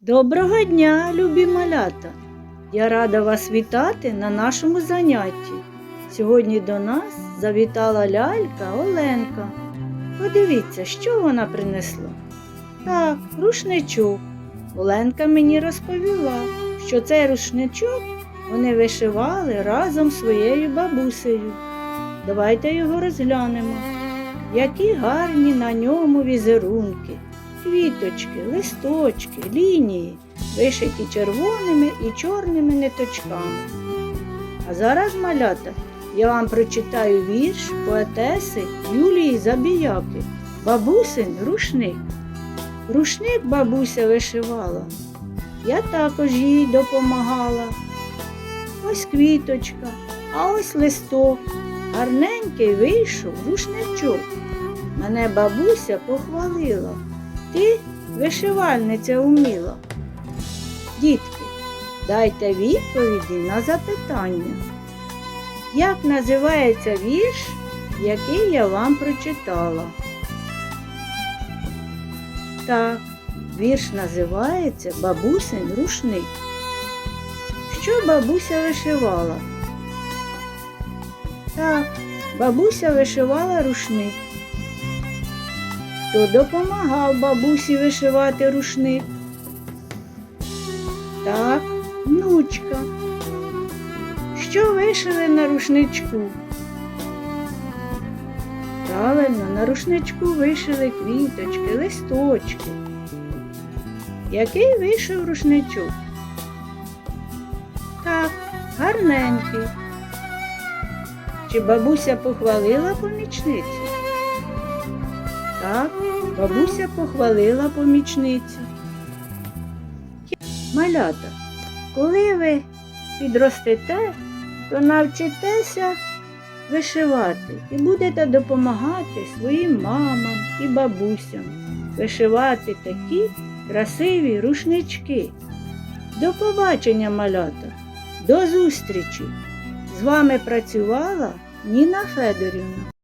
Доброго дня, любі малята! Я рада вас вітати на нашому занятті. Сьогодні до нас завітала лялька Оленка. Подивіться, що вона принесла. Так, рушничок. Оленка мені розповіла, що цей рушничок вони вишивали разом з своєю бабусею. Давайте його розглянемо. Які гарні на ньому візерунки, квіточки, листочки, лінії, вишиті червоними і чорними ниточками. А зараз, малята, я вам прочитаю вірш поетеси Юлії Забіяки Бабусин рушник. Рушник бабуся вишивала. Я також їй допомагала. Ось квіточка, а ось листок. Гарненький вийшов рушничок. Мене бабуся похвалила. Ти вишивальниця уміла. Дітки, дайте відповіді на запитання. Як називається вірш, який я вам прочитала? Так, вірш називається Бабусин рушник. Що бабуся вишивала? Так, бабуся вишивала рушник. Хто допомагав бабусі вишивати рушник? Так, внучка. Що вишили на рушничку? Правильно, на рушничку вишили квіточки, листочки. Який вийшов рушничок? Так, гарненький. Чи бабуся похвалила помічницю? Так, бабуся похвалила помічницю. Малята, коли ви підростете, то навчитеся вишивати і будете допомагати своїм мамам і бабусям вишивати такі красиві рушнички. До побачення, малята, до зустрічі! З вами працювала Ніна Федорівна.